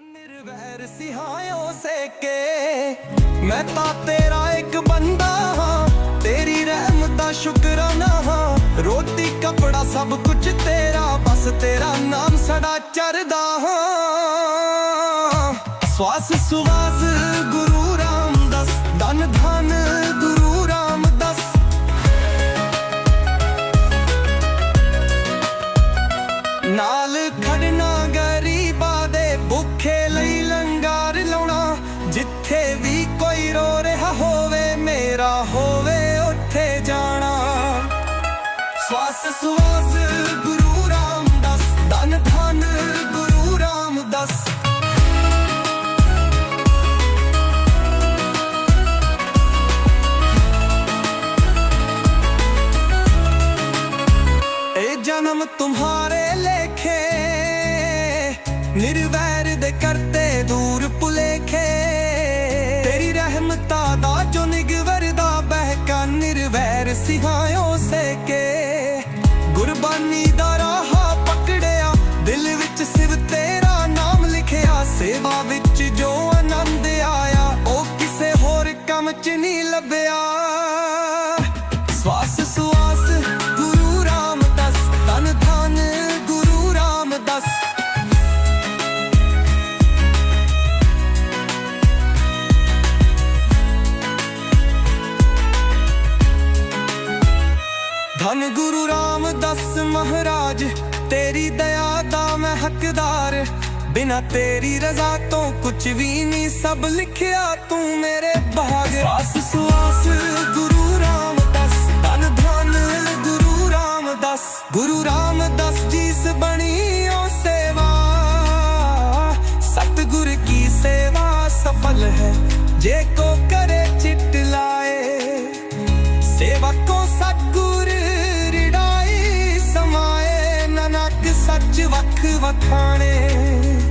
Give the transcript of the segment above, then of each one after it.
ਨਿਰਵੈਰ ਸਿਹਾਇਓ ਸੇਕੇ। ਮੈਂ ਤਾਂ ਤੇਰਾ ਇੱਕ ਬੰਦਾ ਹਾਂ, ਤੇਰੀ ਰਹਿਮਤ ਦਾ ਸ਼ੁਕਰਾਨਾ ਹਾਂ। ਰੋਟੀ, ਕਪੜਾ ਸਭ ਕੁਝ ਤੇਰਾ, ਬਸ ਤੇਰਾ ਨਾਮ ਸੜਾ ਚਰਦਾ ਹਾਂ। ਸਵਾਸ, ਸੁਵਾਸ ਸਵਾਸ ਸਵਾਸ ਗੁਰੂ ਰਾਮਦਾਸ ਦਨ ਧਨ ਗੁਰੂ ਰਾਮਦਾਸ ਇਹ ਜਨਮ ਤੁਹਾਰੇ ਲੇਖੇ, ਨਿਰਵੈਰ ਦੇ ਕਰਤੇ ਦੂਰ ਪੁਲੇਖੇ। ਰਹਿਮਤਾ ਦਾ ਜੋ ਨਿਗਵਰਦਾ ਬਹਿਕਾ ਨਿਰਵੈਰ ਸਿਹਾਇਓ ਸੇਕੇ। ਗੁਰਬਾਨੀ ਦਾ ਰਾਹ ਪਕੜਿਆ। ਦਿਲ ਵਿੱਚ ਸਿਵ ਤੇਰਾ ਨਾਮ ਲਿਖਿਆ। ਸੇਵਾ ਵਿੱਚ ਜੋ ਆਨੰਦ ਆਇਆ, ਉਹ ਕਿਸੇ ਹੋਰ ਕੰਮ 'ਚ ਨਹੀਂ ਲੱਭਿਆ। ਸਵਾਸ ਧਨ ਗੁਰੂ ਰਾਮਦਾਸ ਮਹਾਰਾਜ ਤੇਰੀ ਦਇਆ ਦਾ ਮੈਂ ਹੱਕਦਾਰ। ਬਿਨਾ ਤੇਰੀ ਰਜ਼ਾ ਤੋਂ ਕੁਝ ਵੀ ਨਹੀਂ ਸਭ ਲਿਖਿਆ ਤੂੰ ਮੇਰੇ ਭਾਗ। ਸਵਾਸ ਸੁਆਸ ਗੁਰੂ ਰਾਮਦਾਸ ਧਨ ਧਨ ਗੁਰੂ ਰਾਮਦਾਸ। ਗੁਰੂ ਰਾਮਦਾਸ ਜੀਸ ਬਣੀ ਓ ਸੇਵਾ। ਸਤਿਗੁਰ ਕੀ ਸੇਵਾ ਸਫਲ ਹੈ ਜੇ ਕੋ ਕਰੇ मथाने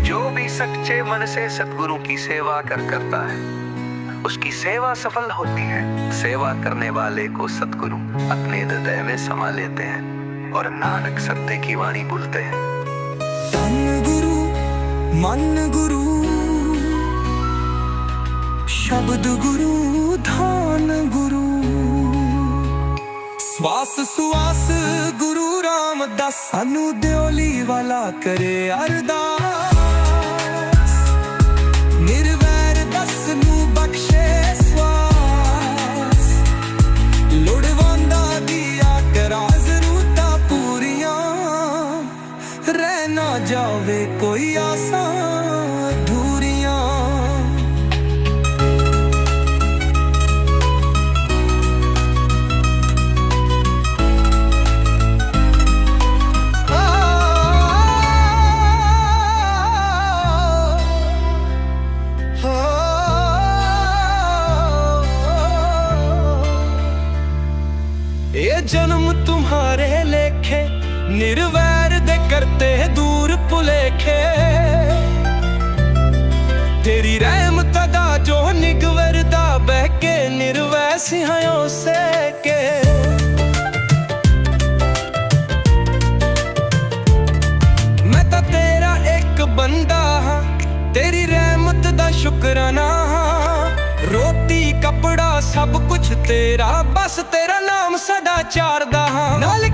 जो भी सच्चे मन से सदगुरु की सेवा कर करता है उसकी सेवा सफल होती है। सेवा करने वाले को सतगुरु अपने हृदय में समा लेते हैं और नानक सत्य की वाणी बोलते हैं। तन गुरु मन गुरु शब्द गुरु धान गुरु। ਸਵਾਸ ਸੁਆਸ ਗੁਰੂ ਰਾਮਦਾਸ ਸਾਨੂੰ ਦਿਓਲੀ ਵਾਲਾ ਕਰੇ ਅਰਦਾਸ। ਨਿਰਵੈਰ ਦਸ ਨੂੰ ये जन्म तुम्हारे लेखे निर्वैर दे करते दूर पुलेखे तेरी रहमत दा जो निगवर दा बहके निर्वै सिहायों से के ਮੈਂ ਤਾਂ ਤੇਰਾ ਇੱਕ ਬੰਦਾ ਹਾਂ ਤੇਰੀ ਰਹਿਮਤ ਦਾ ਸ਼ੁਕਰਾਨਾ ਹਾਂ ਰੋਟੀ ਕੱਪੜਾ ਸਭ ਕੁਝ ਤੇਰਾ ਬਸ ਤੇਰਾ ਨਾਮ ਸਦਾ ਚਾਰਦਾ ਹਾਂ। ਨਾਲ